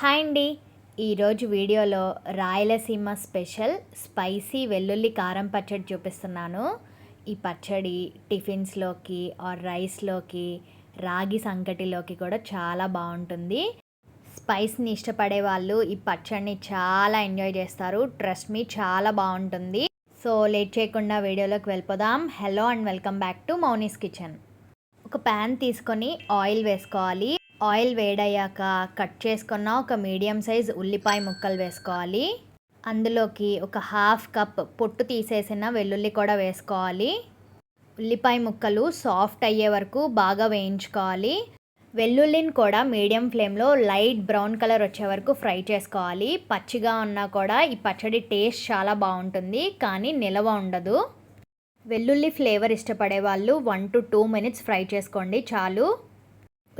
Hi అండి. ఈరోజు వీడియోలో రాయలసీమ స్పెషల్ స్పైసీ వెల్లుల్లి కారం పచ్చడి చూపిస్తున్నాను. ఈ పచ్చడి టిఫిన్స్లోకి ఆర్ రైస్లోకి రాగి సంకటిలోకి కూడా చాలా బాగుంటుంది. స్పైస్ని ఇష్టపడే వాళ్ళు ఈ పచ్చడిని చాలా ఎంజాయ్ చేస్తారు. ట్రస్ట్ మీ చాలా బాగుంటుంది. సో లేట్ చేయకుండా వీడియోలోకి వెళ్ళిపోదాం. Hello and welcome back to Mouni's kitchen. ఒక ప్యాన్ తీసుకొని ఆయిల్ వేసుకోవాలి. ఆయిల్ వేడయ్యాక కట్ చేసుకున్న ఒక మీడియం సైజ్ ఉల్లిపాయ ముక్కలు వేసుకోవాలి. అందులోకి ఒక హాఫ్ కప్ పొట్టు తీసేసిన వెల్లుల్లి కూడా వేసుకోవాలి. ఉల్లిపాయ ముక్కలు సాఫ్ట్ అయ్యే వరకు బాగా వేయించుకోవాలి. వెల్లుల్లిని కూడా మీడియం ఫ్లేమ్లో లైట్ బ్రౌన్ కలర్ వచ్చే వరకు ఫ్రై చేసుకోవాలి. పచ్చిగా ఉన్నా కూడా ఈ పచ్చడి టేస్ట్ చాలా బాగుంటుంది కానీ నిలవ ఉండదు. వెల్లుల్లి ఫ్లేవర్ ఇష్టపడే వాళ్ళు one two two minutes fry చేసుకోండి చాలు.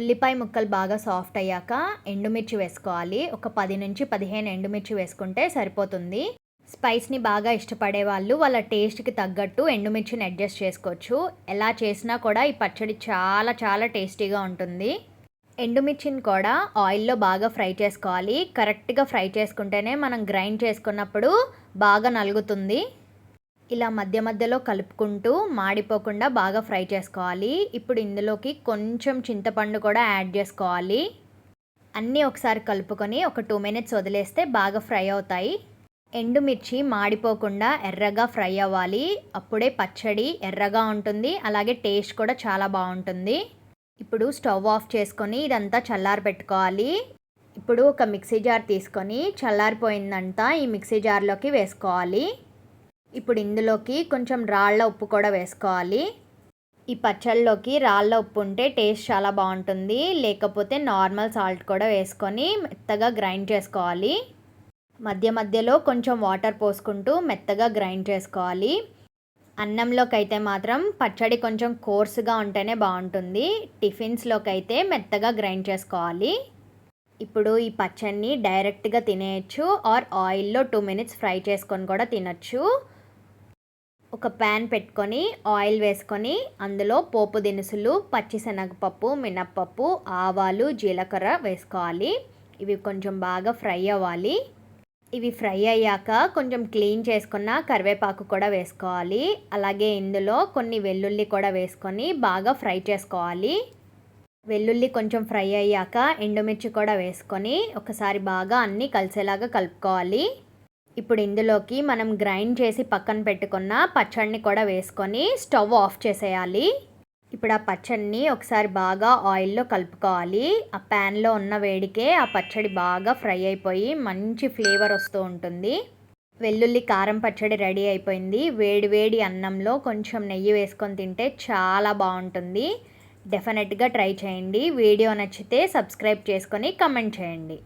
ఉల్లిపాయ ముక్కలు బాగా సాఫ్ట్ అయ్యాక ఎండుమిర్చి వేసుకోవాలి. ఒక పది నుంచి పదిహేను ఎండుమిర్చి వేసుకుంటే సరిపోతుంది. స్పైస్ని బాగా ఇష్టపడే వాళ్ళు వాళ్ళ టేస్ట్కి తగ్గట్టు ఎండుమిర్చిని అడ్జస్ట్ చేసుకోవచ్చు. ఎలా చేసినా కూడా ఈ పచ్చడి చాలా చాలా టేస్టీగా ఉంటుంది. ఎండుమిర్చిని కూడా ఆయిల్లో బాగా ఫ్రై చేసుకోవాలి. కరెక్ట్గా ఫ్రై చేసుకుంటేనే మనం గ్రైండ్ చేసుకున్నప్పుడు బాగా నలుగుతుంది. ఇలా మధ్య మధ్యలో కలుపుకుంటూ మాడిపోకుండా బాగా ఫ్రై చేసుకోవాలి. ఇప్పుడు ఇందులోకి కొంచెం చింతపండు కూడా యాడ్ చేసుకోవాలి. అన్నీ ఒకసారి కలుపుకొని ఒక టూ మినిట్స్ వదిలేస్తే బాగా ఫ్రై అవుతాయి. ఎండుమిర్చి మాడిపోకుండా ఎర్రగా ఫ్రై అవ్వాలి. అప్పుడే పచ్చడి ఎర్రగా ఉంటుంది. అలాగే టేస్ట్ కూడా చాలా బాగుంటుంది. ఇప్పుడు స్టవ్ ఆఫ్ చేసుకొని ఇదంతా చల్లారి పెట్టుకోవాలి. ఇప్పుడు ఒక మిక్సీ జార్ తీసుకొని చల్లారిపోయిందంతా ఈ మిక్సీ జార్లోకి వేసుకోవాలి. ఇప్పుడు ఇందులోకి కొంచెం రాళ్ళ ఉప్పు కూడా వేసుకోవాలి. ఈ పచ్చళ్ళలోకి రాళ్ళ ఉప్పు ఉంటే టేస్ట్ చాలా బాగుంటుంది. లేకపోతే నార్మల్ సాల్ట్ కూడా వేసుకొని మెత్తగా గ్రైండ్ చేసుకోవాలి. మధ్య మధ్యలో కొంచెం వాటర్ పోసుకుంటూ మెత్తగా గ్రైండ్ చేసుకోవాలి. అన్నంలోకి అయితే మాత్రం పచ్చడి కొంచెం కోర్సుగా ఉంటేనే బాగుంటుంది. టిఫిన్స్లోకి అయితే మెత్తగా గ్రైండ్ చేసుకోవాలి. ఇప్పుడు ఈ పచ్చడిని డైరెక్ట్గా తినేయచ్చు. ఆర్ ఆయిల్లో టూ మినిట్స్ ఫ్రై చేసుకొని కూడా తినచ్చు. ఒక ప్యాన్ పెట్టుకొని ఆయిల్ వేసుకొని అందులో పోపు దినుసులు పచ్చిశనగపప్పు మినప్పప్పు ఆవాలు జీలకర్ర వేసుకోవాలి. ఇవి కొంచెం బాగా ఫ్రై అవ్వాలి. ఇవి ఫ్రై అయ్యాక కొంచెం క్లీన్ చేసుకున్న కరివేపాకు కూడా వేసుకోవాలి. అలాగే ఇందులో కొన్ని వెల్లుల్లి కూడా వేసుకొని బాగా ఫ్రై చేసుకోవాలి. వెల్లుల్లి కొంచెం ఫ్రై అయ్యాక ఎండుమిర్చి కూడా వేసుకొని ఒకసారి బాగా అన్నీ కలిసేలాగా కలుపుకోవాలి. ఇప్పుడు ఇందులోకి మనం గ్రైండ్ చేసి పక్కన పెట్టుకున్న పచ్చడిని కూడా వేసుకొని స్టవ్ ఆఫ్ చేసేయాలి. ఇప్పుడు ఆ పచ్చడిని ఒకసారి బాగా ఆయిల్లో కలుపుకోవాలి. ఆ ప్యాన్లో ఉన్న వేడికే ఆ పచ్చడి బాగా ఫ్రై అయిపోయి మంచి ఫ్లేవర్ వస్తూ ఉంటుంది. వెల్లుల్లి కారం పచ్చడి రెడీ అయిపోయింది. వేడి వేడి అన్నంలో కొంచెం నెయ్యి వేసుకొని తింటే చాలా బాగుంటుంది. డెఫినెట్గా ట్రై చేయండి. వీడియో నచ్చితే సబ్స్క్రైబ్ చేసుకొని కమెంట్ చేయండి.